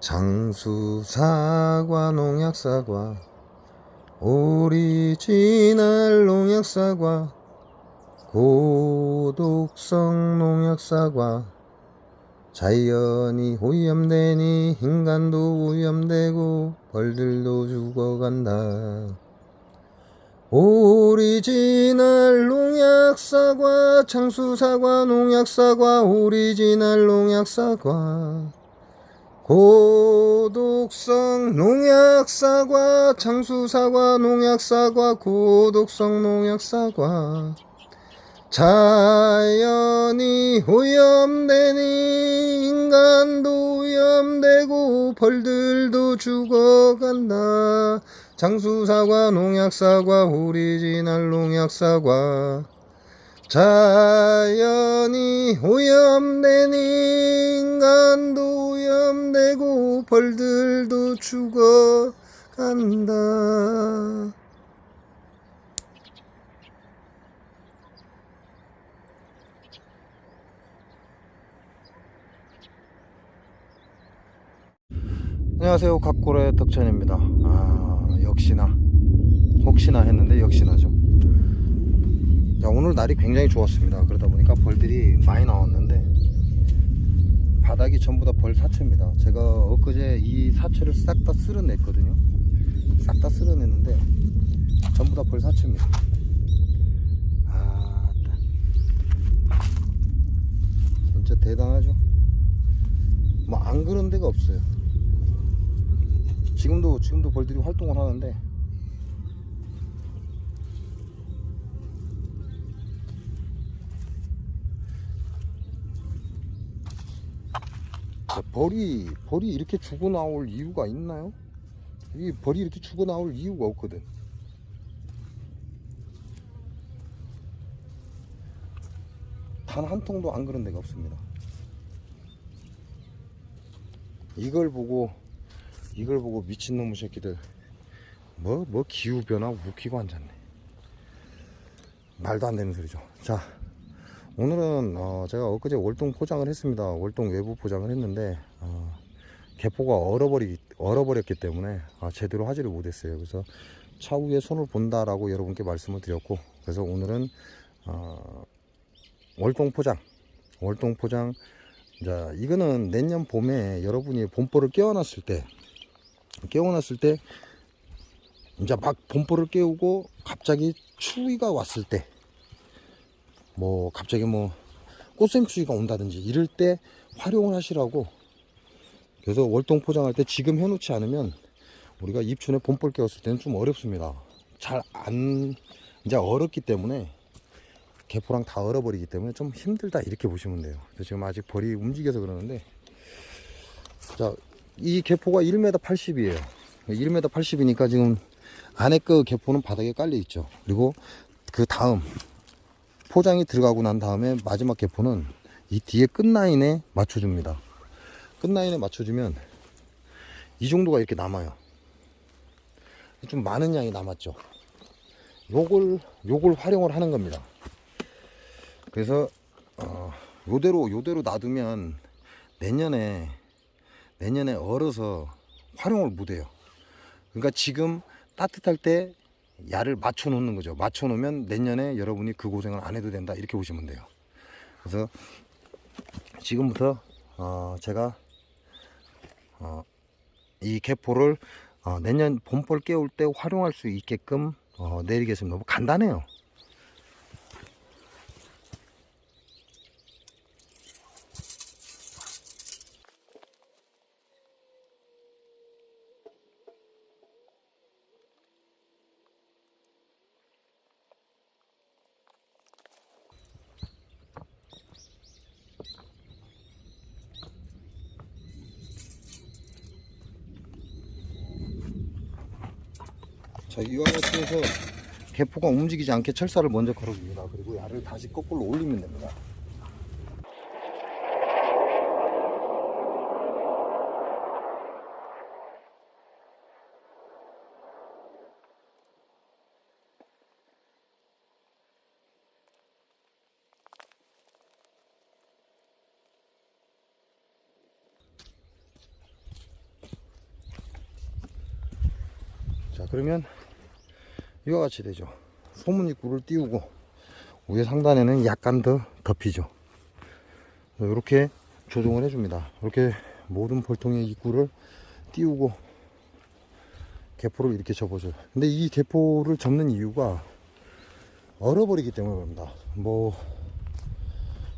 장수사과 농약 사과 오리지널 농약 사과 고독성 농약 사과 자연이 오염되니 인간도 오염되고 벌들도 죽어간다. 오리지널 농약 사과 장수사과 농약 사과 오리지널 농약 사과 고독성 농약사과 장수사과 농약사과 고독성 농약사과. 자연이 오염되니 인간도 오염되고 벌들도 죽어간다. 장수사과 농약사과 오리지널 농약사과 자연이 오염되니 인간도 오염되고 벌들도 죽어간다. 안녕하세요. 각골의 덕천입니다. 아 역시나. 혹시나 했는데 역시나죠 자 오늘 날이 굉장히 좋았습니다. 그러다 보니까 벌들이 많이 나왔는데 바닥이 전부 다 벌 사체입니다. 제가 엊그제 이 사체를 싹 다 쓸어냈거든요. 싹 다 쓸어냈는데 전부 다 벌 사체입니다. 아 진짜 대단하죠? 뭐 안 그런 데가 없어요. 지금도 지금도 벌들이 활동을 하는데 자, 벌이 벌이 이렇게 죽어 나올 이유가 있나요? 이 벌이 이렇게 죽어 나올 이유가 없거든. 단 한 통도 안 그런 데가 없습니다. 이걸 보고 이걸 보고 미친놈의 새끼들 뭐뭐 기후 변화 웃기고 앉았네. 말도 안 되는 소리죠. 자 오늘은 어, 제가 엊그제 월동 포장을 했습니다. 월동 외부 포장을 했는데 어, 개포가 얼어버리 얼어버렸기 때문에 아, 제대로 하지를 못했어요. 그래서 차후에 손을 본다라고 여러분께 말씀을 드렸고 그래서 오늘은 어, 월동 포장 월동 포장 자 이거는 내년 봄에 여러분이 봄보를 깨워놨을 때 깨워놨을 때 이제 막 봄보를 깨우고 갑자기 추위가 왔을 때 뭐 갑자기 뭐 꽃샘추위가 온다든지 이럴 때 활용을 하시라고. 그래서 월동 포장할 때 지금 해놓지 않으면 우리가 입춘에 봄볼 깨웠을 때는 좀 어렵습니다. 잘 안 이제 얼었기 때문에 개포랑 다 얼어버리기 때문에 좀 힘들다 이렇게 보시면 돼요. 지금 아직 벌이 움직여서 그러는데. 자 이 개포가 1m 80이에요. 1m 80이니까 지금 안에 그 개포는 바닥에 깔려 있죠. 그리고 그 다음 포장이 들어가고 난 다음에 마지막 개포는 이 뒤에 끝라인에 맞춰줍니다. 끝라인에 맞춰주면 이 정도가 이렇게 남아요. 좀 많은 양이 남았죠. 요걸 요걸 활용을 하는 겁니다. 그래서 어, 요대로 요대로 놔두면 내년에 내년에 얼어서 활용을 못해요. 그러니까 지금 따뜻할 때 야를 맞춰 놓는 거죠. 맞춰 놓으면 내년에 여러분이 그 고생을 안 해도 된다. 이렇게 보시면 돼요. 그래서 지금부터 어 제가 어 이 개포를 어 내년 봄벌 깨울 때 활용할 수 있게끔 어 내리겠습니다. 너무 간단해요. 자 이와 같이 해서 개포가 움직이지 않게 철사를 먼저 걸어줍니다. 그리고 야를 다시 거꾸로 올리면 됩니다. 자 그러면 이와 같이 되죠. 소문 입구를 띄우고 위에 상단에는 약간 더 덮이죠. 이렇게 조정을 해줍니다. 이렇게 모든 벌통의 입구를 띄우고 개포를 이렇게 접어줘요. 근데 이 개포를 접는 이유가 얼어버리기 때문에 그럽니다. 뭐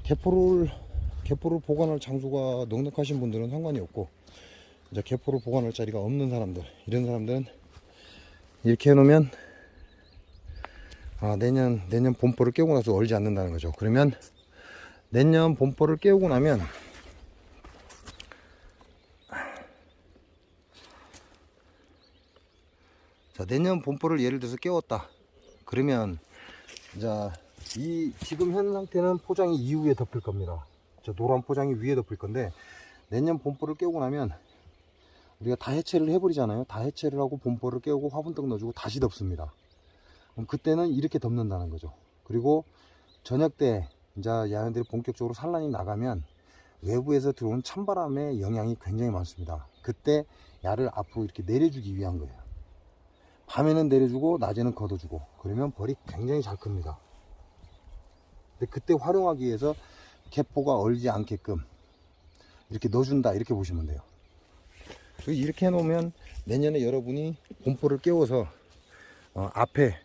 개포를 개포를 보관할 장소가 넉넉하신 분들은 상관이 없고 이제 개포를 보관할 자리가 없는 사람들 이런 사람들은 이렇게 해놓으면 아 내년 내년 봄보를 깨우고 나서 얼지 않는다는 거죠. 그러면 내년 봄보를 깨우고 나면 자 내년 봄보를 예를 들어서 깨웠다. 그러면 자, 이 지금 현 상태는 포장이 이후에 덮일 겁니다. 저 노란 포장이 위에 덮일 건데 내년 봄보를 깨우고 나면 우리가 다 해체를 해버리잖아요. 다 해체를 하고 봄보를 깨우고 화분떡 넣어주고 다시 덮습니다. 그럼 그때는 이렇게 덮는다는 거죠. 그리고 저녁 때 이제 야연들이 본격적으로 산란이 나가면 외부에서 들어온 찬바람의 영향이 굉장히 많습니다. 그때 야를 앞으로 이렇게 내려주기 위한 거예요. 밤에는 내려주고 낮에는 걷어주고 그러면 벌이 굉장히 잘 큽니다. 근데 그때 활용하기 위해서 개포가 얼지 않게끔 이렇게 넣어준다 이렇게 보시면 돼요. 이렇게 해놓으면 내년에 여러분이 봄포를 깨워서 어, 앞에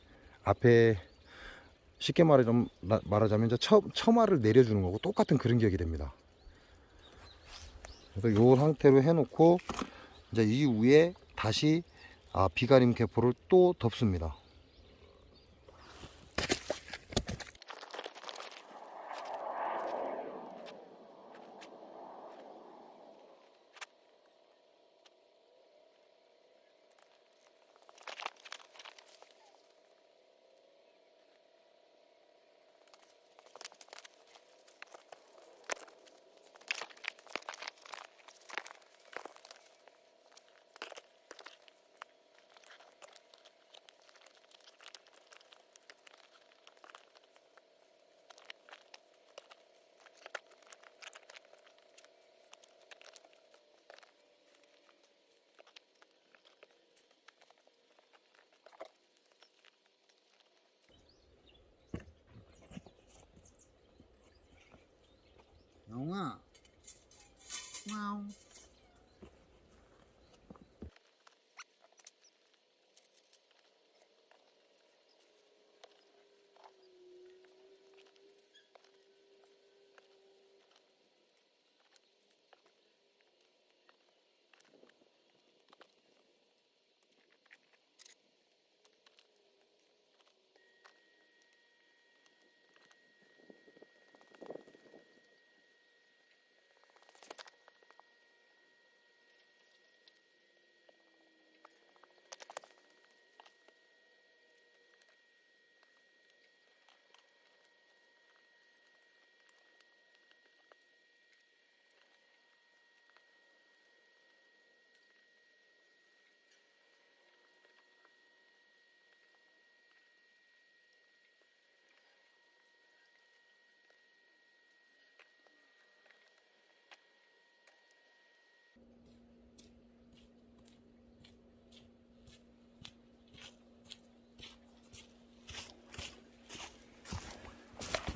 앞에 쉽게 말하자면, 말하자면 이제 처, 처마를 내려주는 거고 똑같은 그런 격이 됩니다. 그래서 이 상태로 해놓고 이제 이 위에 다시 아, 비가림 개포를 또 덮습니다. 영아. 와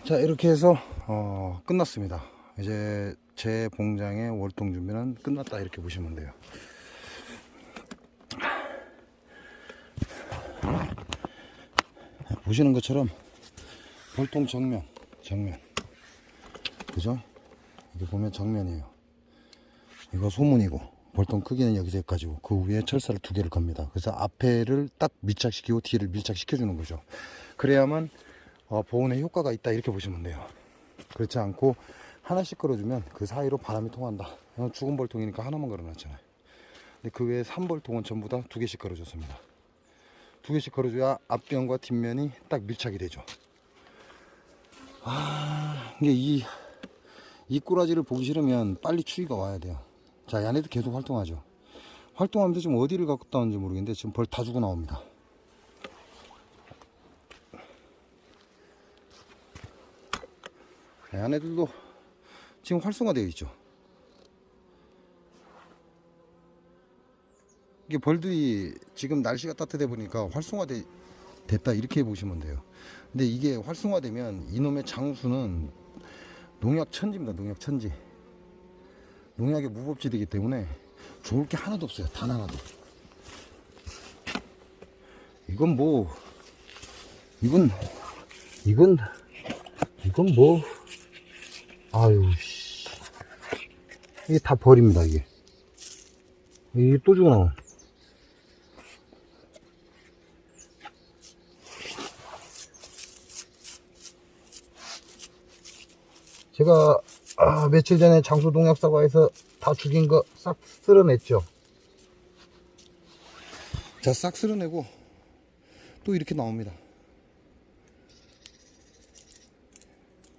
자 이렇게 해서 어, 끝났습니다. 이제 제 봉장의 월동 준비는 끝났다. 이렇게 보시면 돼요. 보시는 것처럼 볼통 정면 정면. 그죠? 이게 보면 정면이에요. 이거 소문이고 볼통 크기는 여기서까지고 그 위에 철사를 두 개를 겁니다. 그래서 앞에를 딱 밀착시키고 뒤를 밀착시켜 주는 거죠. 그래야만 어, 보온에 효과가 있다 이렇게 보시면 돼요. 그렇지 않고 하나씩 걸어주면 그 사이로 바람이 통한다. 죽은 벌통이니까 하나만 걸어놨잖아요. 근데 그 외에 3벌통은 전부 다 두 개씩 걸어줬습니다. 두 개씩 걸어줘야 앞면과 뒷면이 딱 밀착이 되죠. 아 이게 이, 이 꼬라지를 보기 싫으면 빨리 추위가 와야 돼요. 자 얘네도 계속 활동하죠. 활동하면서 지금 어디를 갔다 왔는지 모르겠는데 지금 벌다 주고 나옵니다 얘네들도 지금 활성화되어 있죠. 이게 벌들이 지금 날씨가 따뜻해 보니까 활성화돼 됐다 이렇게 보시면 돼요. 근데 이게 활성화되면 이놈의 장수는 농약 천지입니다. 농약 천지. 농약의 무법지대이기 때문에 좋을 게 하나도 없어요. 단 하나도. 이건 뭐 이건 이건 이건 뭐 아유 씨. 이게 다 버립니다 이게. 이게 또 죽어 나와. 제가 아, 며칠 전에 장수 농약사과에서 다 죽인 거 싹 쓸어냈죠. 자 싹 쓸어내고 또 이렇게 나옵니다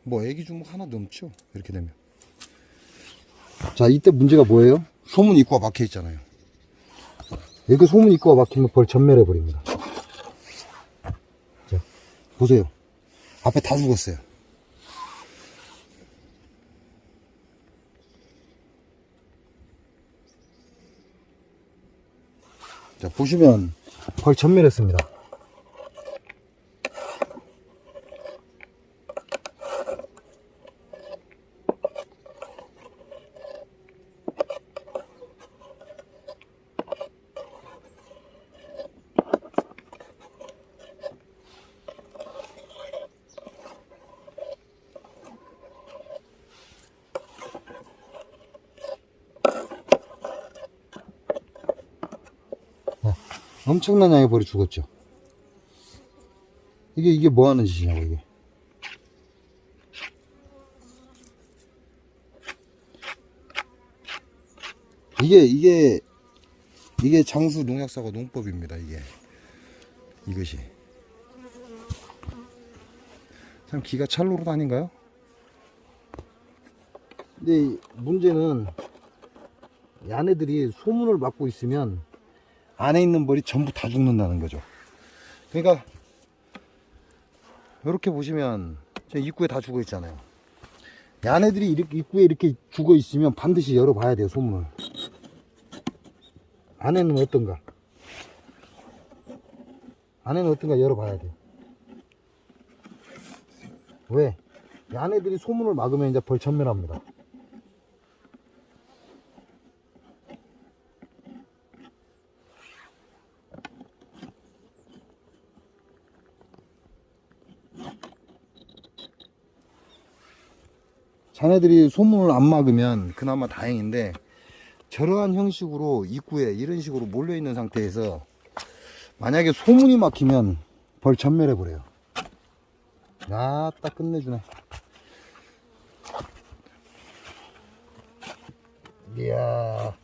뭐 애기 주먹 하나 넘죠 이렇게 되면. 자 이때 문제가 뭐예요? 소문 입구가 막혀 있잖아요. 여기 소문 입구가 막히면 벌 전멸해 버립니다. 자 보세요. 앞에 다 죽었어요. 자 보시면 벌 전멸했습니다 엄청난 양의 벌이 죽었죠. 이게, 이게 뭐 하는 짓이냐고, 이게. 이게, 이게, 이게 장수 농약사과 농법입니다, 이게. 이것이. 참 기가 찰노릇 아닌가요? 근데 이 문제는 야네들이 소문을 맡고 있으면 안에 있는 벌이 전부 다 죽는다는 거죠. 그러니까 이렇게 보시면 저 입구에 다 죽어 있잖아요. 야네들이 이렇게 입구에 이렇게 죽어 있으면 반드시 열어봐야 돼요 소문을. 안에는 어떤가? 안에는 어떤가 열어봐야 돼. 왜? 야네들이 소문을 막으면 이제 벌 전멸합니다. 자네들이 소문을 안 막으면 그나마 다행인데 저러한 형식으로 입구에 이런 식으로 몰려 있는 상태에서 만약에 소문이 막히면 벌 전멸해 버려요. 아딱 끝내주네. 이야.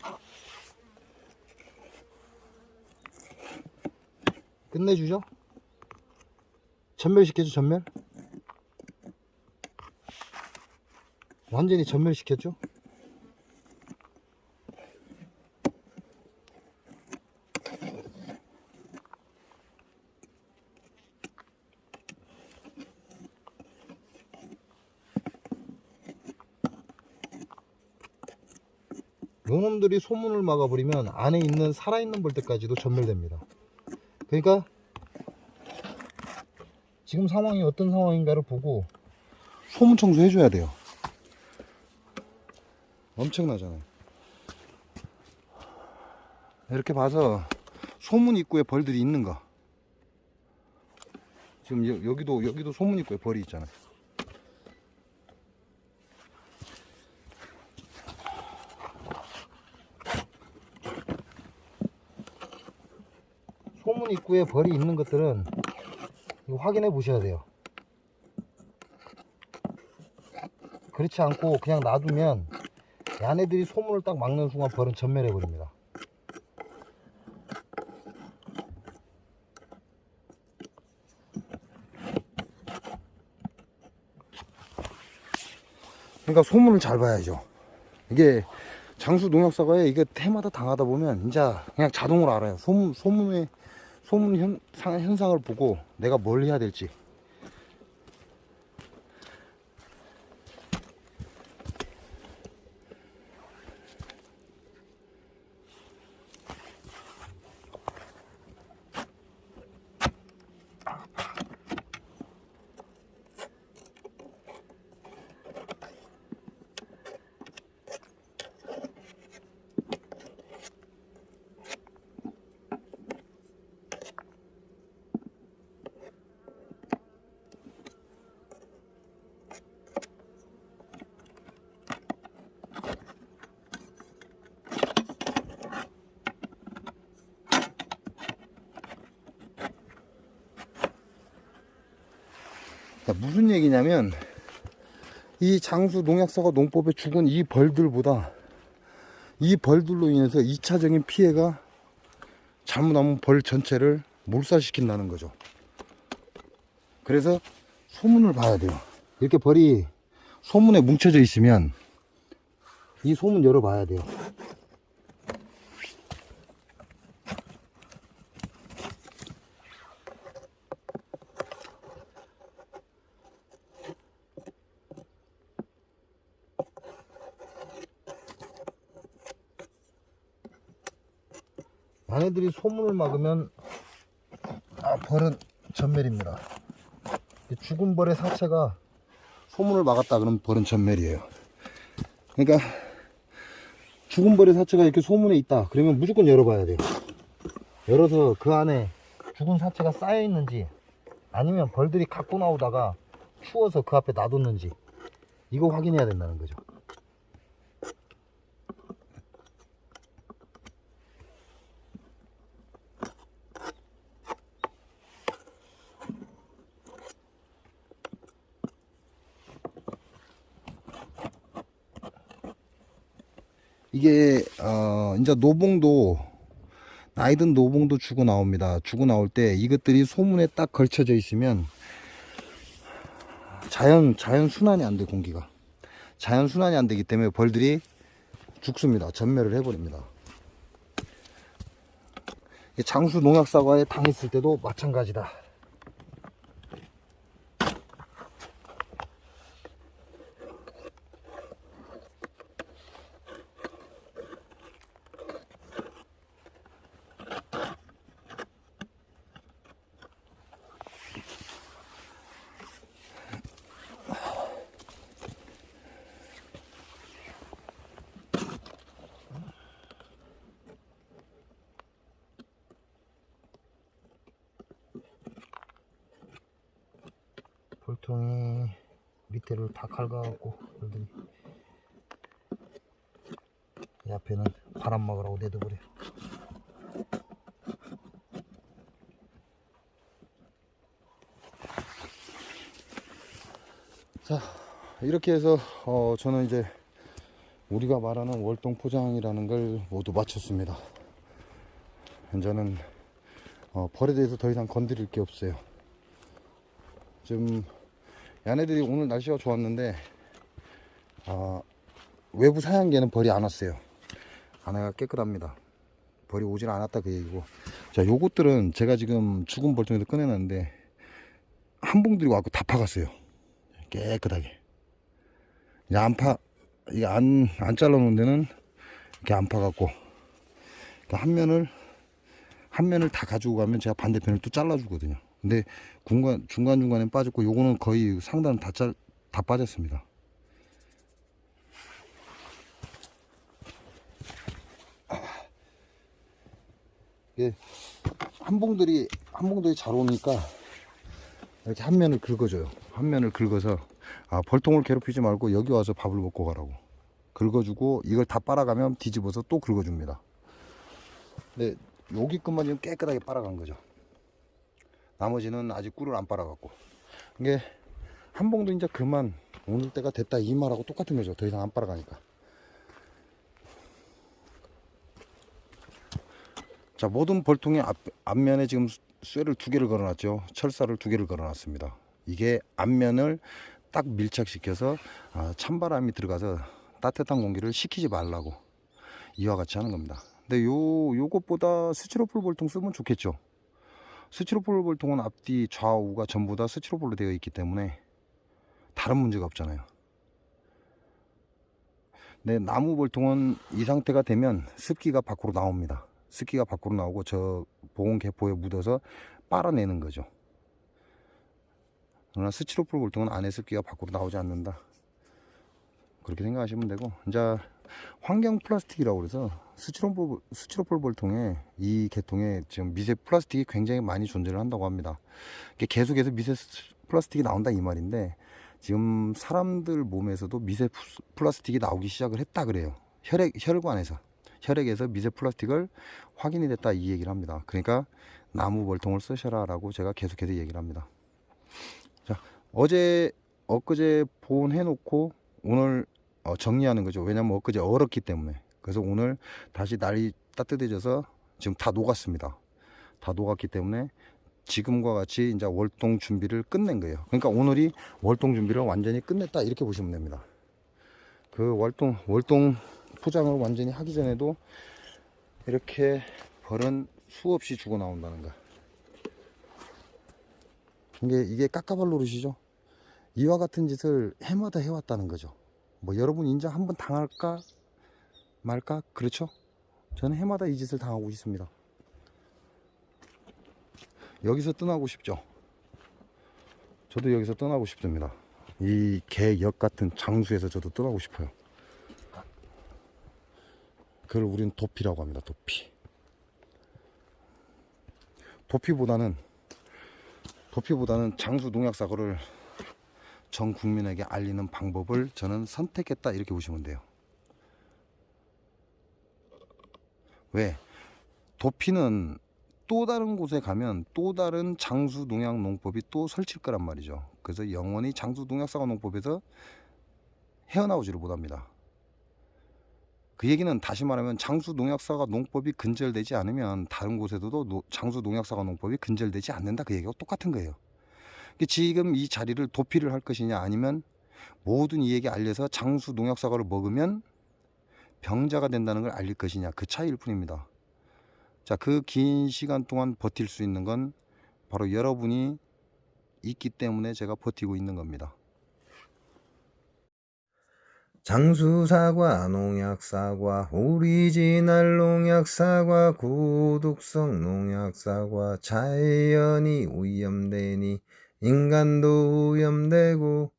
끝내주죠? 전멸시켜줘 전멸? 완전히 전멸시켰죠? 요놈들이 소문을 막아버리면 안에 있는 살아있는 벌떼까지도 전멸됩니다. 그러니까 지금 상황이 어떤 상황인가를 보고 소문 청소해줘야 돼요. 엄청나잖아요. 이렇게 봐서 소문 입구에 벌들이 있는가? 지금 여, 여기도 여기도 소문 입구에 벌이 있잖아요. 소문 입구에 벌이 있는 것들은 확인해 보셔야 돼요. 그렇지 않고 그냥 놔두면 야네들이 소문을 딱 막는 순간 벌은 전멸해 버립니다. 그러니까 소문을 잘 봐야죠. 이게 장수 농약사과에 이게 테마다 당하다 보면 이제 그냥 자동으로 알아요. 소문 소문의 소문 현, 상- 현상을 보고 내가 뭘 해야 될지. 무슨 얘기냐면 이 장수 농약사가 농법에 죽은 이 벌들보다 이 벌들로 인해서 2차적인 피해가 잘못하면 벌 전체를 몰살시킨다는 거죠. 그래서 소문을 봐야 돼요. 이렇게 벌이 소문에 뭉쳐져 있으면 이 소문 열어봐야 돼요. 얘네들이 소문을 막으면 아, 벌은 전멸입니다. 이 죽은 벌의 사체가 소문을 막았다 그러면 벌은 전멸이에요. 그러니까 죽은 벌의 사체가 이렇게 소문에 있다 그러면 무조건 열어봐야 돼요. 열어서 그 안에 죽은 사체가 쌓여 있는지 아니면 벌들이 갖고 나오다가 추워서 그 앞에 놔뒀는지 이거 확인해야 된다는 거죠. 이게 어 이제 노봉도 나이든 노봉도 주고 나옵니다. 주고 나올 때 이것들이 소문에 딱 걸쳐져 있으면 자연 자연 순환이 안 돼 공기가 자연 순환이 안 되기 때문에 벌들이 죽습니다. 전멸을 해버립니다. 이 장수 농약 사과에 당했을 때도 마찬가지다. 통이 밑에를 다 갉아갖고 벌들이 이 앞에는 바람 막으라고 내둬버려. 자 이렇게 해서 어, 저는 이제 우리가 말하는 월동 포장이라는 걸 모두 마쳤습니다. 이제는 어, 벌에 대해서 더 이상 건드릴 게 없어요. 지금 얘네들이 오늘 날씨가 좋았는데 아, 외부 사양계는 벌이 안 왔어요. 안에가 깨끗합니다. 벌이 오질 않았다 그 얘기고. 자 요것들은 제가 지금 죽은 벌통에서 꺼내놨는데 한 봉들이 와고 다 파갔어요. 깨끗하게. 이제 안 파, 이게 안, 안 잘라놓은 데는 이렇게 안 파갖고 그러니까 한 면을 한 면을 다 가지고 가면 제가 반대편을 또 잘라주거든요. 근데 중간, 중간중간에 빠졌고 요거는 거의 상단은 다, 잘, 다 빠졌습니다. 이게 한 봉들이 한 봉들이 잘 오니까 이렇게 한 면을 긁어줘요. 한 면을 긁어서 아 벌통을 괴롭히지 말고 여기 와서 밥을 먹고 가라고 긁어주고 이걸 다 빨아가면 뒤집어서 또 긁어줍니다. 근데 여기 것만 지금 깨끗하게 빨아간 거죠. 나머지는 아직 꿀을 안 빨아갖고. 이게 한 봉도 이제 그만 오늘 때가 됐다 이 말하고 똑같은 거죠. 더 이상 안 빨아가니까. 자 모든 벌통의 앞, 앞면에 지금 쇠를 두 개를 걸어놨죠. 철사를 두 개를 걸어놨습니다. 이게 앞면을 딱 밀착시켜서 아, 찬바람이 들어가서 따뜻한 공기를 식히지 말라고 이와 같이 하는 겁니다. 근데 요 요것보다 스티로폴 볼통 쓰면 좋겠죠 스티로폴 볼통은 앞뒤 좌우가 전부 다 스티로폴로 되어 있기 때문에 다른 문제가 없잖아요. 네, 나무 볼통은 이 상태가 되면 습기가 밖으로 나옵니다. 습기가 밖으로 나오고 저 보온 개포에 묻어서 빨아내는 거죠. 그러나 스티로폴 볼통은 안에 습기가 밖으로 나오지 않는다. 그렇게 생각하시면 되고 이제 환경 플라스틱이라고 그래서 스티로폴, 스티로폴 볼통에 이 계통에 지금 미세 플라스틱이 굉장히 많이 존재를 한다고 합니다. 계속해서 미세 플라스틱이 나온다 이 말인데 지금 사람들 몸에서도 미세 플라스틱이 나오기 시작을 했다 그래요. 혈액 혈관에서 혈액에서 미세 플라스틱을 확인이 됐다 이 얘기를 합니다. 그러니까 나무 볼통을 쓰셔라 라고 제가 계속해서 얘기를 합니다. 자 어제 엊그제 보온해 놓고 오늘 어, 정리하는 거죠. 왜냐면 엊그제 얼었기 때문에. 그래서 오늘 다시 날이 따뜻해져서 지금 다 녹았습니다. 다 녹았기 때문에 지금과 같이 이제 월동 준비를 끝낸 거예요. 그러니까 오늘이 월동 준비를 완전히 끝냈다 이렇게 보시면 됩니다. 그 월동 월동 포장을 완전히 하기 전에도 이렇게 벌은 수없이 주고 나온다는 거. 이게 이게 깎아발 노릇이죠. 이와 같은 짓을 해마다 해왔다는 거죠. 뭐 여러분 인자 한번 당할까 말까 그렇죠? 저는 해마다 이 짓을 당하고 있습니다. 여기서 떠나고 싶죠. 저도 여기서 떠나고 싶습니다. 이 개역 같은 장수에서 저도 떠나고 싶어요. 그걸 우리는 도피라고 합니다. 도피. 도피보다는 도피보다는 장수 농약 사고를 전 국민에게 알리는 방법을 저는 선택했다 이렇게 보시면 돼요. 왜? 도피는 또 다른 곳에 가면 또 다른 장수 농약 농법이 또 설칠 거란 말이죠. 그래서 영원히 장수 농약 사과 농법에서 헤어나오지를 못합니다. 그 얘기는 다시 말하면 장수 농약사과 농법이 근절되지 않으면 다른 곳에도 노- 장수 농약사과 농법이 근절되지 않는다 그 얘기가 똑같은 거예요. 이게 지금 이 자리를 도피를 할 것이냐 아니면 모든 이에게 알려서 장수 농약 사과를 먹으면 병자가 된다는 걸 알릴 것이냐 그 차이일 뿐입니다. 자, 그 긴 시간 동안 버틸 수 있는 건 바로 여러분이 있기 때문에 제가 버티고 있는 겁니다. 장수 사과, 농약 사과, 오리지널 농약 사과, 고독성 농약 사과, 자연이 오염되니 인간도 오염되고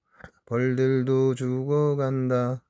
벌들도 죽어간다.